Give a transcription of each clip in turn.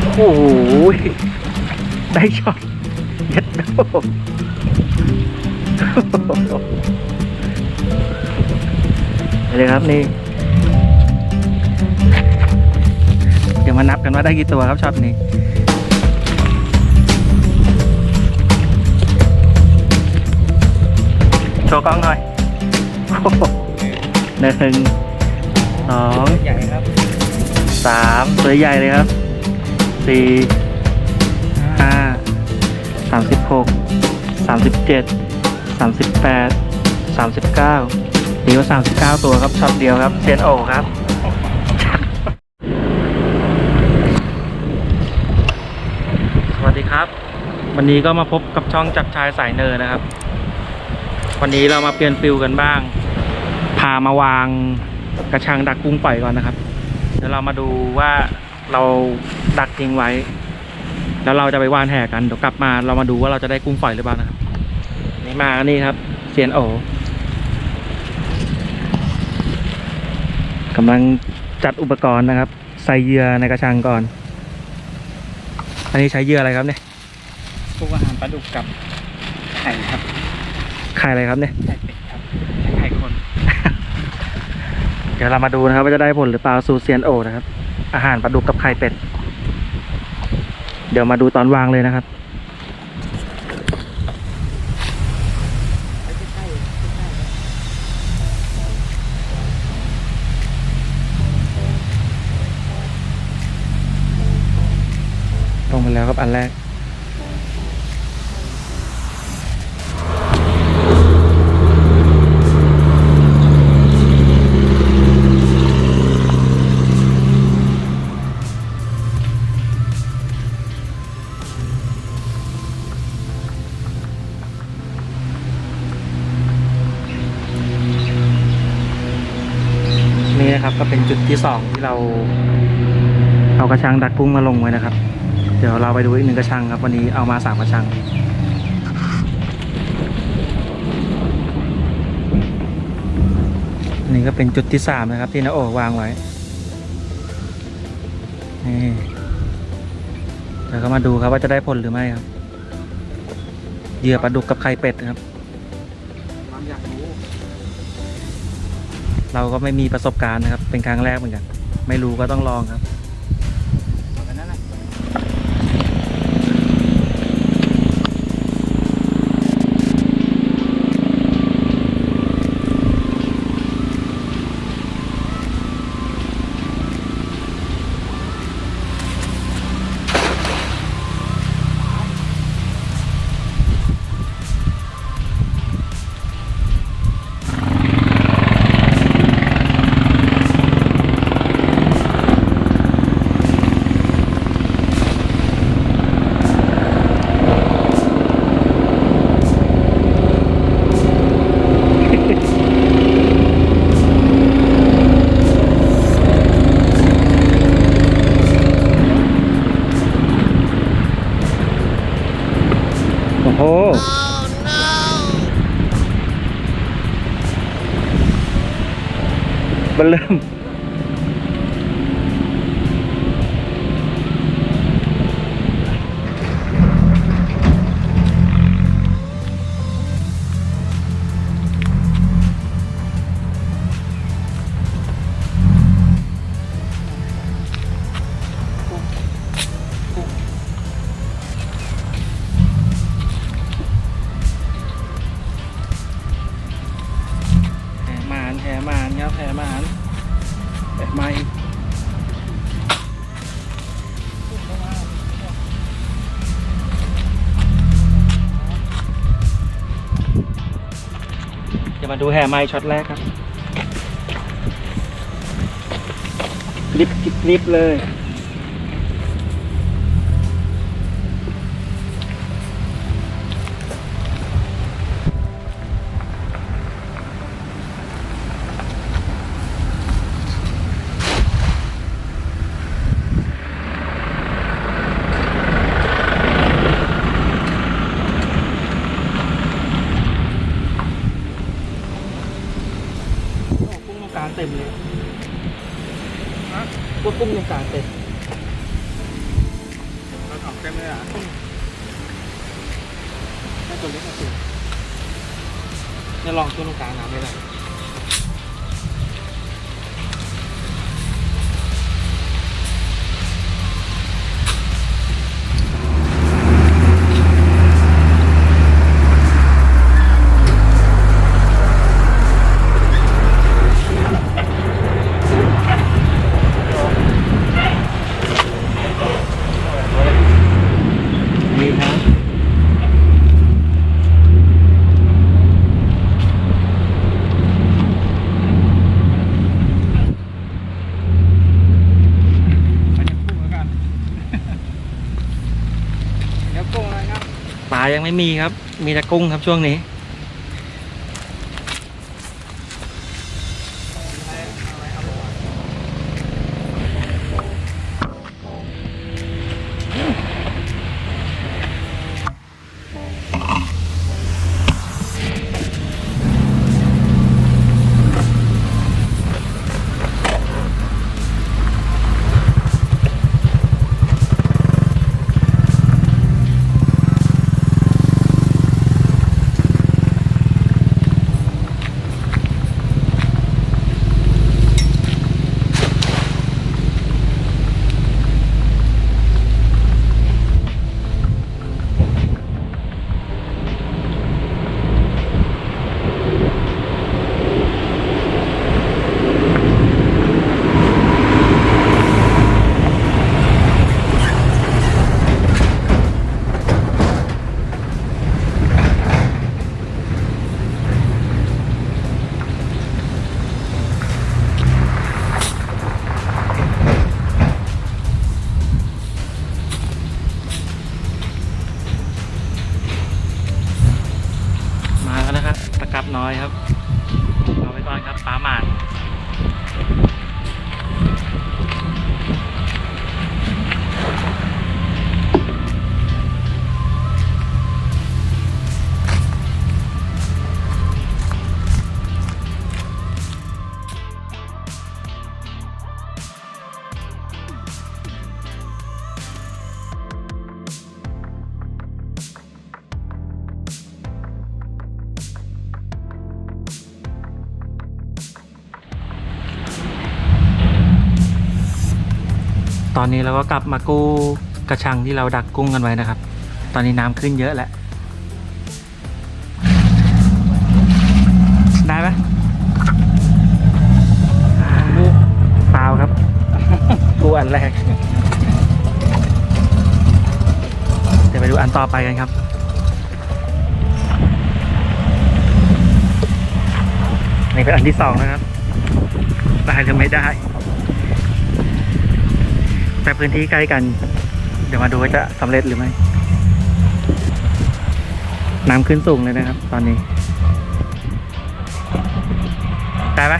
โอ้โหได้ช็อตเย็ดโดเลยครับนี่ เดี๋ยวมานับกันว่าได้กี่ตัวครับช็อตนี้โชว์กล้องหน่อยหนึ่งสองใหญ่ครับสามตัวใหญ่เลยครับ สี่ห้าสามสิบหกสามสิบเจ็ดสามสิบแปดสามสิบเก้าตีว่าสามสิบเก้าตัวครับช็อตเดียวครับเซียนโอครับสวัสดีครับ วันนี้ก็มาพบกับช่องจับชายสายเนินนะครับ วันนี้เรามาเปลี่ยนฟิลกันบ้าง พามาวางกระชังดักกุ้งปล่อยก่อนนะครับ เดี๋ยวเรามาดูว่าเรา ดักทิ้งไว้ แล้วเราจะไปว่านแห่กันเดี๋ยวกลับมาเรามาดูว่าเราจะได้กุ้งปล่อยหรือเปล่านะครับนี่มานี่ครับเซียนโอกำลังจัดอุปกรณ์นะครับ ใส่เหยื่อในกระชังก่อน อันนี้ใช้เหยื่ออะไรครับเนี่ยพวกอาหารปลาดุกกับไข่ครับไข่อะไรครับเนี่ย ไข่เป็ดครับไข่คน เดี๋ยวเรามาดูนะครับว่าจะได้ผลหรือเปล่าสูตรเซียนโอนะครับ อาหารปลาดุกกับไข่เป็ดเดี๋ยวมาดูตอนวางเลยนะครับลงไปแล้วครับอันแรก ระชังดักกุ้งมาลงไว้นะครับ เดี๋ยวเราไปดูอีกหนึ่งกระชังครับ วันนี้เอามาสามกระชังนนี้ก็เป็นจุดที่สามนะครับ ที่นาโอวางไว้นี่เดี๋ยวก็มาดูครับว่าจะได้ผลหรือไม่ครับเหยื่อปลาดุกกับไข่เป็ดครับ เราก็ไม่มีประสบการณ์นะครับ เป็นครั้งแรกเหมือนกัน ไม่รู้ก็ต้องลองครับ บั มาดูแห่ไม้ช็อตแรกครับลิบลิบเลย ยังไม่มีครับ มีแต่กุ้งครับช่วงนี้ อนนี้เราก็กลับมากู้กระชังที่เราดักกุ้งกันไว้นะครับ ตอนนี้น้ำขึ้นเยอะแล้วได้ไหมเปล่าครับ กูอันแรก เดี๋ยวไปดูอันต่อไปกันครับนี่เป็นอันที่สองนะครับ ได้หรือไม่ได้ แต่พื้นที่ใกล้กัน เดี๋ยวมาดูว่าจะสำเร็จหรือไม่ น้ำขึ้นสูงเลยนะครับ ตอนนี้ ได้ไหม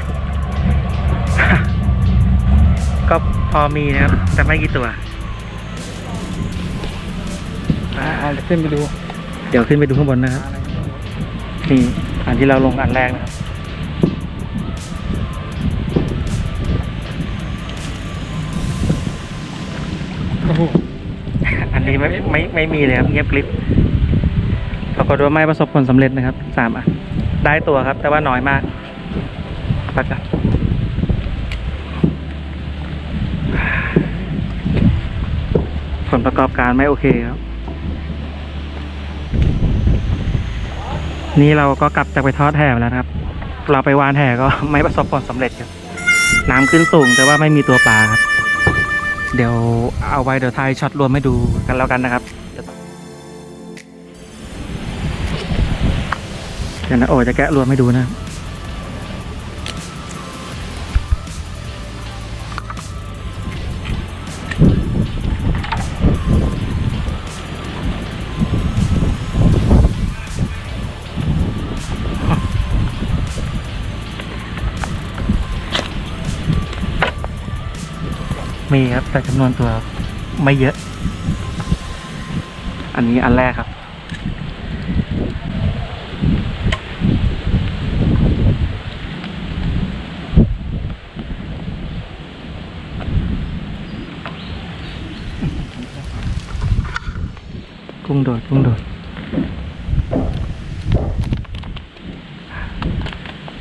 ก็พอมีนะครับ แต่ไม่กี่ตัวเอาขึ้นไปดู เดี๋ยวขึ้นไปดูข้างบนนะครับ นี่อันที่เราลงอันแรกนะครับ โอ้โหอันนี้ไม่ไม่ไม่มีเลยครับเงียบกริบปรากฏว่าไม่ประสบผลสำเร็จนะครับสามอันได้ตัวครับ แต่ว่าน้อยมากปัดกันผลประกอบการไม่โอเคครับ นี่เราก็กลับจากไปทอดแห่แล้วครับ เราไปวานแห่ก็ไม่ประสบผลสำเร็จครับ น้ำขึ้นสูงแต่ว่าไม่มีตัวปลาครับ เดี๋ยวเอาไว้เดี๋ยวถ่ายช็อตรวมให้ดูกันแล้วกันนะครับ เดี๋ยวนะโอ้จะแกะรวมให้ดูนะ มีครับ แต่จำนวนตัวไม่เยอะ อันนี้อันแรกครับ กุ้งโดดกุ้งโดด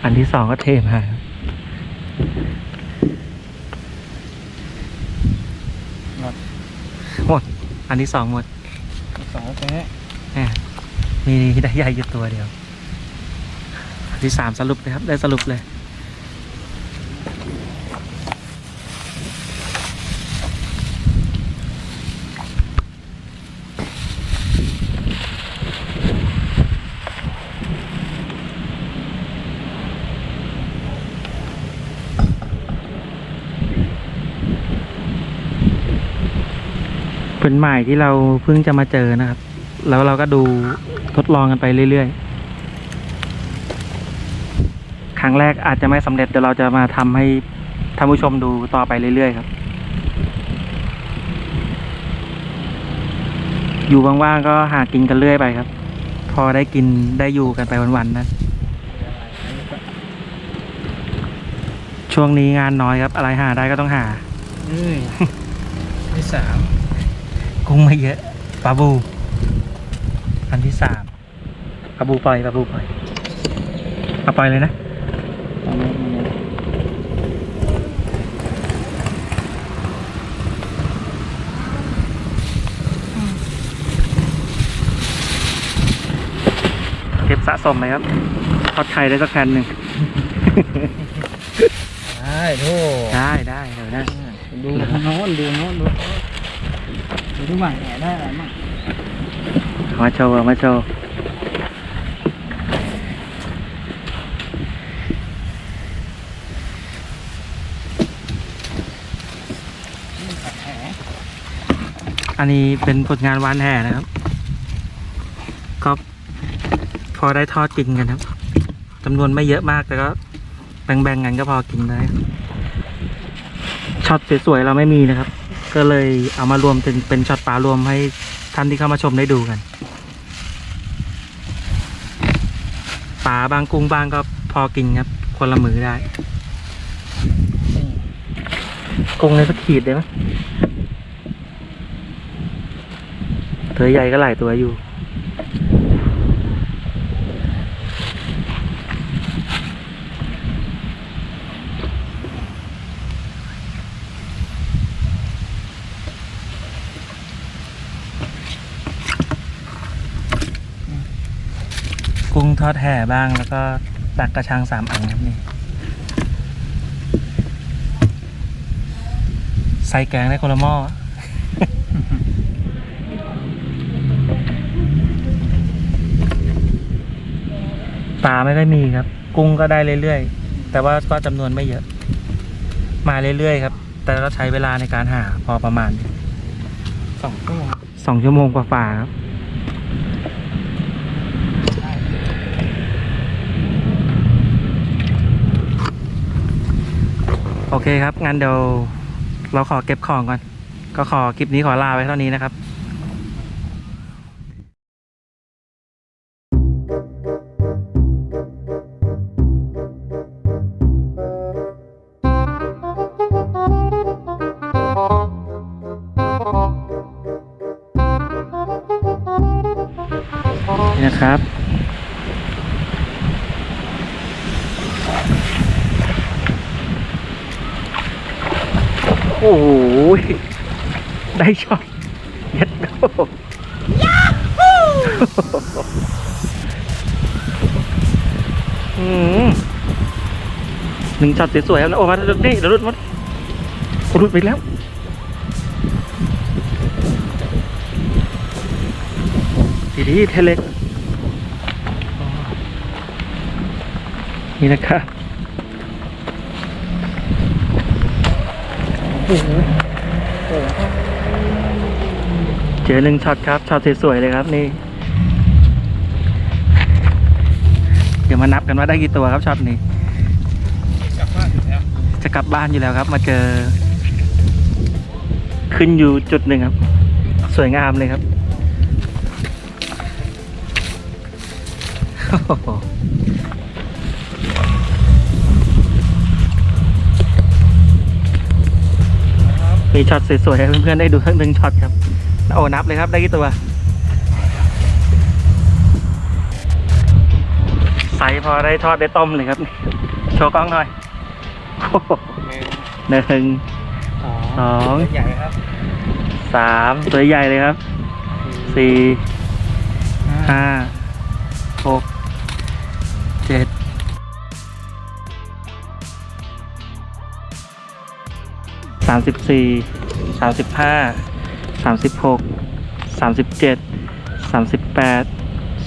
อันที่สองก็เทมาครับ หมด หมด อันที่สองหมดสองแค่แหมมีได้ใหญ่อยู่ตัวเดียว อันที่สามสรุปเลยครับ ได้สรุปเลย เป็นใหม่ที่เราเพิ่งจะมาเจอนะครับ แล้วเราก็ดูทดลองกันไปเรื่อยๆ ครั้งแรกอาจจะไม่สำเร็จเดี๋ยวเราจะมาทำให้ท่านผู้ชมดูต่อไปเรื่อยๆครับ อยู่ว่างๆก็หากินกันเรื่อยไปครับ พอได้กินได้อยู่กันไปวันๆนั้นช่วงนี้งานน้อยครับ อะไรหาได้ก็ต้องหา เอ้ยที่สาม กุ้งไม่เยอะปลาบู อันที่สามปลาบูปล่อยปลาบูปล่อยเอาปล่อยเลยนะเอามาเอามาเก็บสะสมเลยครับทอดไข่ได้สักแผ่นหนึ่ง ได้โธ่ได้ได้เดี๋ยวนะดูโน้นดูโน้นดู ดูที่หมาแหนได้อะไรมั่งมาโชว์มาโชว์อันนี้เป็นผลงานวานแห่นะครับ ก็พอได้ทอดกินกันครับจำนวนไม่เยอะมากแต่ก็แบ่งๆกันก็พอกินได้ช็อตสวยๆเราไม่มีนะครับ ก็เลยเอามารวมเป็นเป็นช็อตปลารวมให้ท่านที่เข้ามาชมได้ดูกันปลาบางกุ้งบางก็พอกินครับ คนละมือได้ กุ้งในสักขีดได้ไหมตัวใหญ่ก็หลายตัวอยู่ อดแห่บ้างแล้วก็ตักกระชังสามอันครับนี่ใส่แกงได้คนละหม้อปลาไม่ค่อยมีครับ กุ้งก็ได้เรื่อยๆ แต่ว่าก็จำนวนไม่เยอะ มาเรื่อยๆครับ แต่ก็ใช้เวลาในการหาพอประมาณสองชั่วโมงสองชั่วโมงกว่าๆครับ เคครับงั้นเดี๋ยวเราขอเก็บของก่อน ก็ขอคลิปนี้ขอลาไว้เท่านี้นะครับ โอ้โห ได้ช็อตเย็ดโดยาฮูอืมหนึ่งช็อตสวยๆครับนะโอ้มานี่เดี๋ยวรุดมัดรุดไปแล้วดีดีเทเล็กนี่นะครับโอ้โห เจอหนึ่งช็อตครับช็อตสวยๆเลยครับนี่ เดี๋ยวมานับกันว่าได้กี่ตัวครับช็อตนี้กลับบ้านอยู่แล้วจะกลับบ้านอยู่แล้วครับ มาเจอ ขึ้นอยู่จุดหนึ่งครับ สวยงามเลยครับ มีช็อตสวยๆให้เพื่อนๆได้ดูทั้งหนึ่งช็อตครับ โอ้นับเลยครับได้กี่ตัวใสพอได้ทอดได้ต้มเลยครับ โชว์กล้องหน่อยหนึ่งสองสามสวยใหญ่เลยครับสี่ห้าหก สามสิบสี่สามสิบห้าสามสิบหกสามสิบเจ็ดสามสิบแปด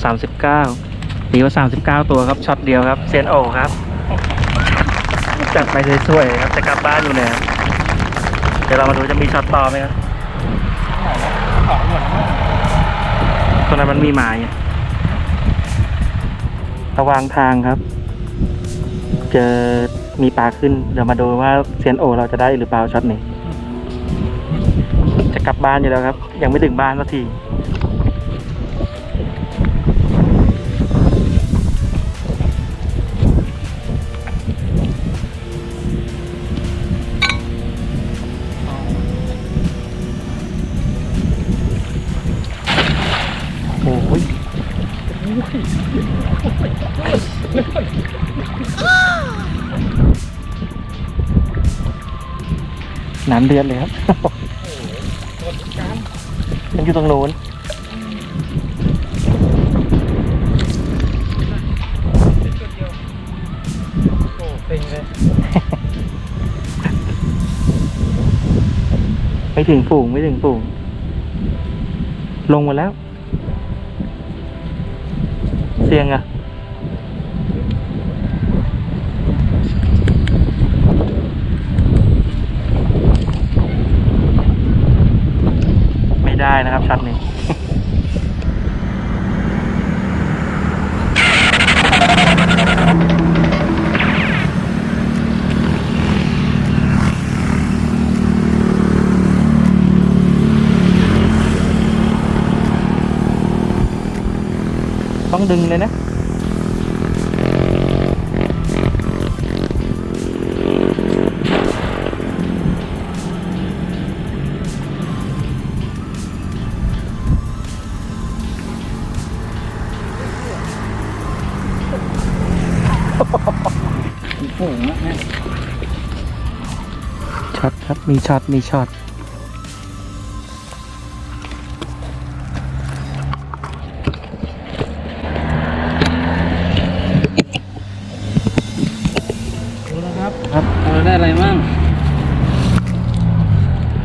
สามสิบเก้าตีว่าสามสิบเก้าตัวครับช็อตเดียวครับเซียนโอครับจัดไปสวยๆครับจะกลับบ้านอยู่เนี่ยเดี๋ยวเรามาดูจะมีช็อตต่อไหมครับของหมดแล้วตรงนั้นมันมีหมายระวางทางครับ เจอ มีปลาขึ้น เดี๋ยวมาดูว่าเซียนโอ เราจะได้หรือเปล่าช็อตนี้ จะกลับบ้านอยู่แล้วครับ ยังไม่ถึงบ้านสักที น้ำเดือดเลยครับมันอยู่ตรงโน้นโอ้เต็งเลยไม่ถึงฝูงไม่ถึงฝูง ลงหมดแล้ว เสียงอะไม่ได้ นะครับช็อตนี้ต้องดึงเลยนะ ช็อตครับ มีช็อต มีช็อต ดูแล้วครับครับ เราได้อะไรมั่ง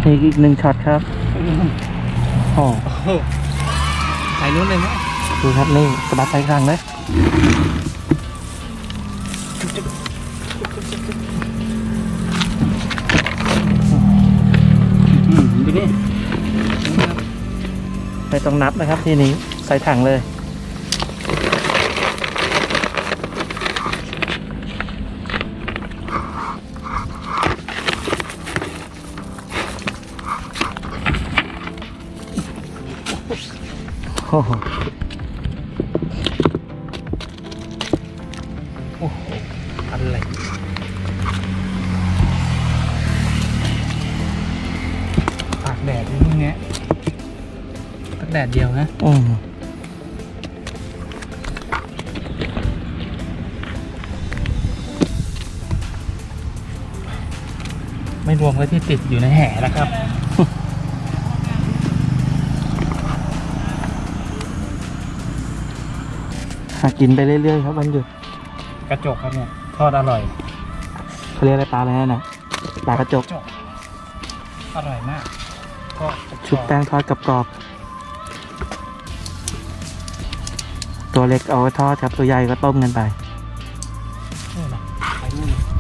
มีอีกหนึ่งช็อตครับโอ้โอ้โหใส่นู้นเลยไหมดูครับนี่สะบัดไปข้างเลย ต้องนับนะครับทีนี้ใส่ถังเลยโอ้โหอะไร แดดเดียวนะอืมไม่รวมกับที่ติดอยู่ในแห่นะครับ หากินไปเรื่อยๆครับวันหยุดกระจกครับเนี่ยทอดอร่อยเขาเรียกอะไรปลาอะไรนั่นน่ะปลากระจกจก อร่อยมากก็ชุบแป้งทอดกับกรอบๆ ตัวเล็กเอาไว้ทอดครับ ตัวใหญ่ก็ต้มกันไปนู่นน่ะไปนู่นน่ะ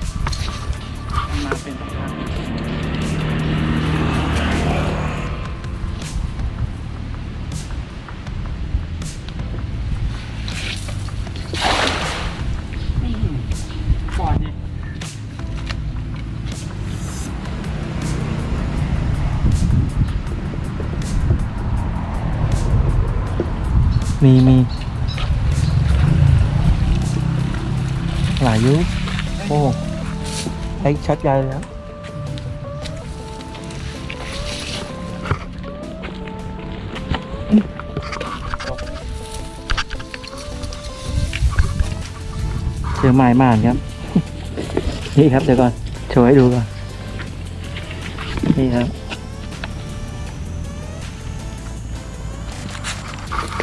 มันม ชัดใหญ่แล้ว เจอไม้มานครับ นี่ครับเดี๋ยวก่อนโชว์ให้ดูก่อน นี่ครับ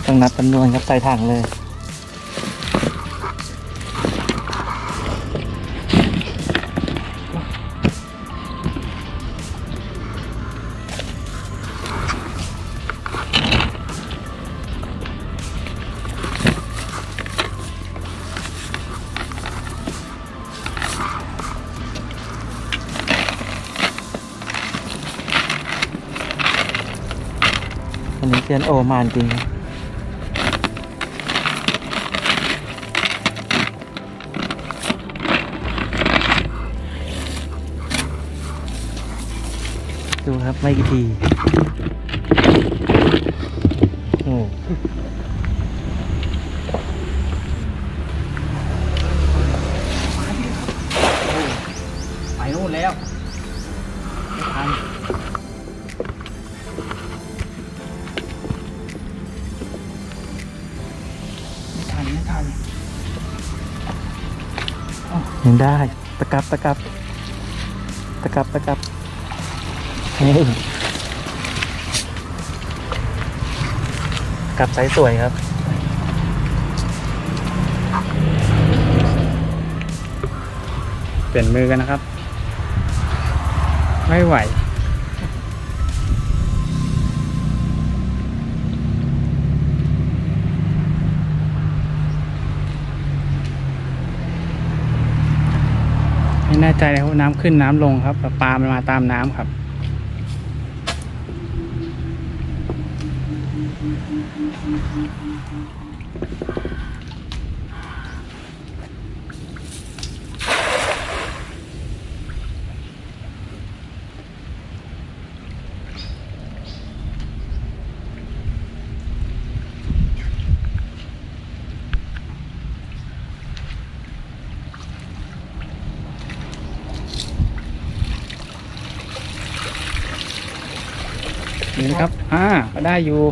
ต้องนับจำนวนครับใส่ถังเลย ซียนโอมานจริงดูครับไม่กี่ที ได้ ตะกับตะกับ ตะกับตะกับเฮ้ยกลับไซส์สวยครับ เปลี่ยนมือกันนะครับ ไม่ไหว ไม่แน่ใจเลยว่าน้ำขึ้นน้ำลงครับแต่ปลามันมาตามน้ำครับ นี่นะครับ อ่าก็ได้อยู่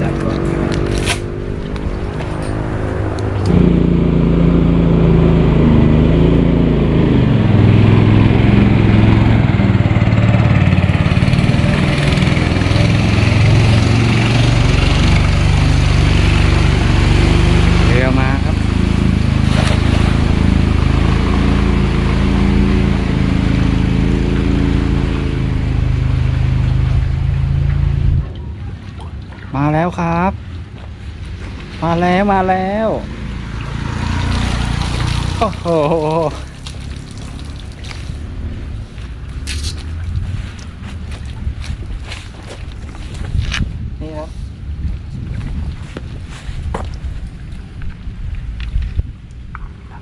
จัดก่อนครับ เรือมาครับ มาแล้วครับ มาแล้วมาแล้ว โอ้โหนี่ครับ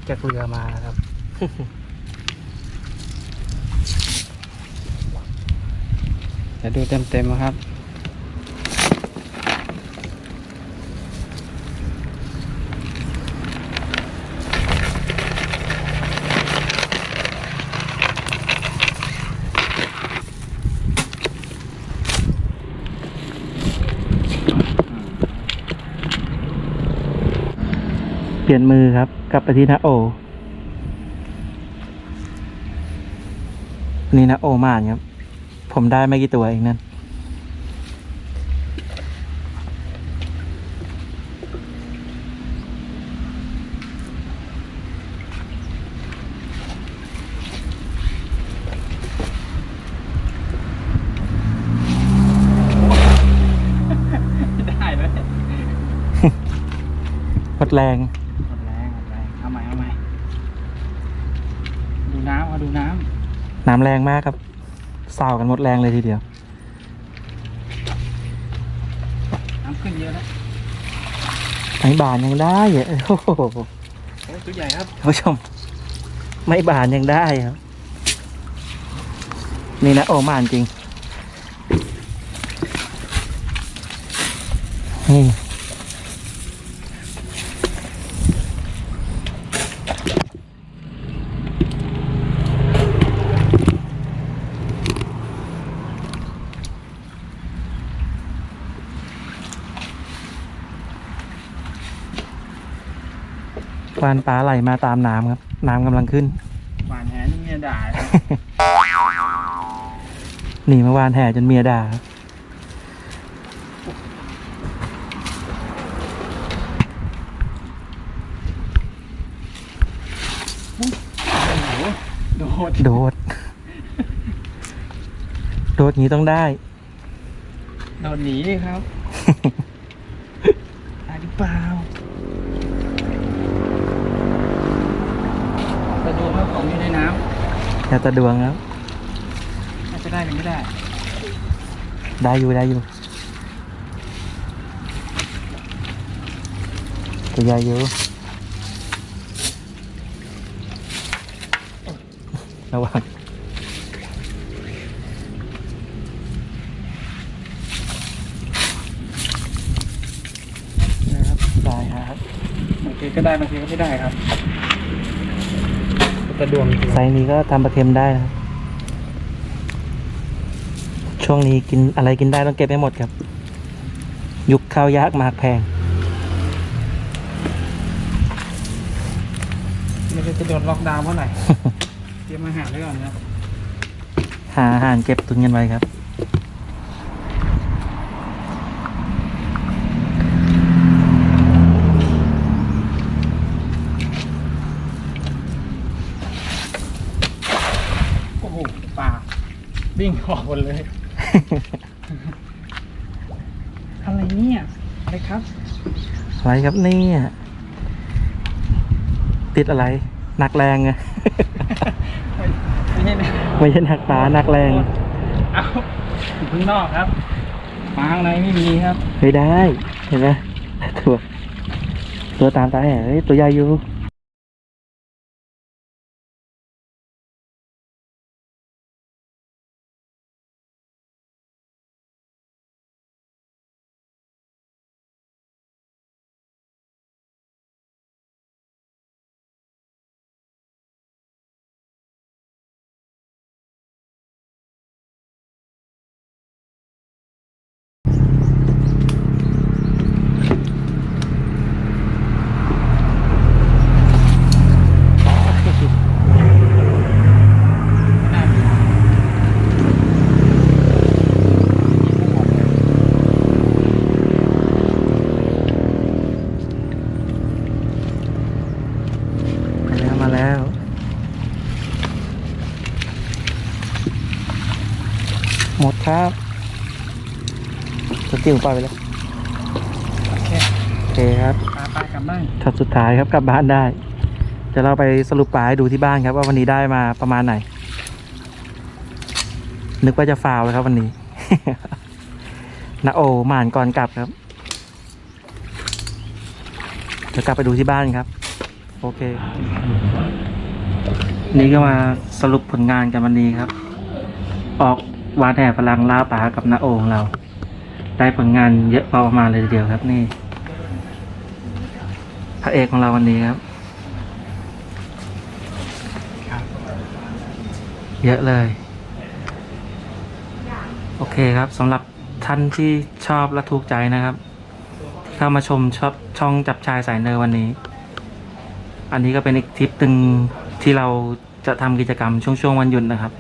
จากเรือมานะครับเดี๋ยวดูเต็มๆนะครับ ปลี่ยนมือครับ กลับไปที่นาโอ นี่นาโอมานครับ ผมได้ไม่กี่ตัวเองนั่นได้ไหมหมดแรง หมดแรงหมดแรงเอาใหม่เอาใหม่ดูน้ำเอาดูน้ น้ำแรงมากครับสาวกันหมดแรงเลยทีเดียวำน้ำขึ้นเยอะแล้วไม้บานยังได้อะโอ้โหโอ้ยตัวใหญ่ครับท่านผู้ชม ไม้บานยังได้ครับ นี่นะโอมานจริง นี่านปลาไหลมาตามน้ำครับ น้ำกำลังขึ้นหวานแหนี่เมียด่าครับหนีมาวานแห่จนเมียด่าครับโอ้โหโดด โดด โดดงี้ต้องได้ โดดหนีเลยครับได้หรือเปล่าแต่ดู ว่าของอยู่ในน้อย่าตะดวงครับำน่าจะได้หรือไม่ได้ ได้อยู่ได้อยู่ตัวใหญ่อยู่ระวังนะครับได้ครับบางทีก็ได้บางทีก็ไม่ได้ครับ แต่ดวงจริงไซส์นี้ก็ทำปลาเค็มได้นะครับ ช่วงนี้กินอะไรกินได้ต้องเก็บให้หมดครับ ยุคข้าวยากหมากแพง ไม่ได้จะโดนล็อกดาวน์เมื่อไหร่ เตรียมอาหารไว้ก่อนนะครับหาอาหารเก็บตุนกันไว้ครับ โอ้โหป่า วิ่งขอบหมดเลย อะไรเนี่ยอะไรครับอะไรครับเนี่ยติดอะไรหนักแรงไง ไม่ใช่นะไม่ใช่หนักปลาหนักแรงเอาอยู่ข้างนอกครับมาข้างในไม่มีครับ ไม่ได้ เห็นไหมตัวตัวตามตาแห่เฮ้ยตัวใหญ่อยู่ มาแล้วมาแล้ว หมดครับ ตัวจิ๋วปล่อยไปแล้วโอเคโอเคครับปลาปลากลับบ้านช็อตสุดท้ายครับกลับบ้านได้จะเราไปสรุปปลาให้ดูที่บ้านครับ ว่าวันนี้ได้มาประมาณไหน นึกว่าจะฟาวแล้วครับวันนี้นาโอหมานก่อนกลับครับเดี๋ยวกลับไปดูที่บ้านครับ โอเค นี่ก็มาสรุปผลงานกันวันนี้ครับ ออกวานแห่พลังล่าปลากับนาโอของเรา ได้ผลงานเยอะพอประมาณเลยทีเดียวครับนี่พระเอกของเราวันนี้ครับครับ เยอะเลย โอเคครับสำหรับท่านที่ชอบและถูกใจนะครับ ที่เข้ามาชมชอบช่องจับชายสายเนอวันนี้ อันนี้ก็เป็นอีกทริปหนึ่งที่เราจะทำกิจกรรมช่วงช่วงวันหยุดนะครับ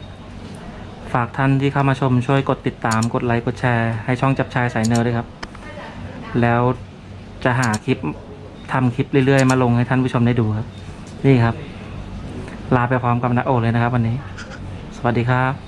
ฝากท่านที่เข้ามาชมช่วยกดติดตามกดไลค์กดแชร์ให้ช่องจับชายสายเนอร์ด้วยครับ แล้วจะหาคลิปทำคลิปเรื่อยๆ มาลงให้ท่านผู้ชมได้ดูครับ นี่ครับ ลาไปพร้อมกับนาโอเลยนะครับ วันนี้ สวัสดีครับ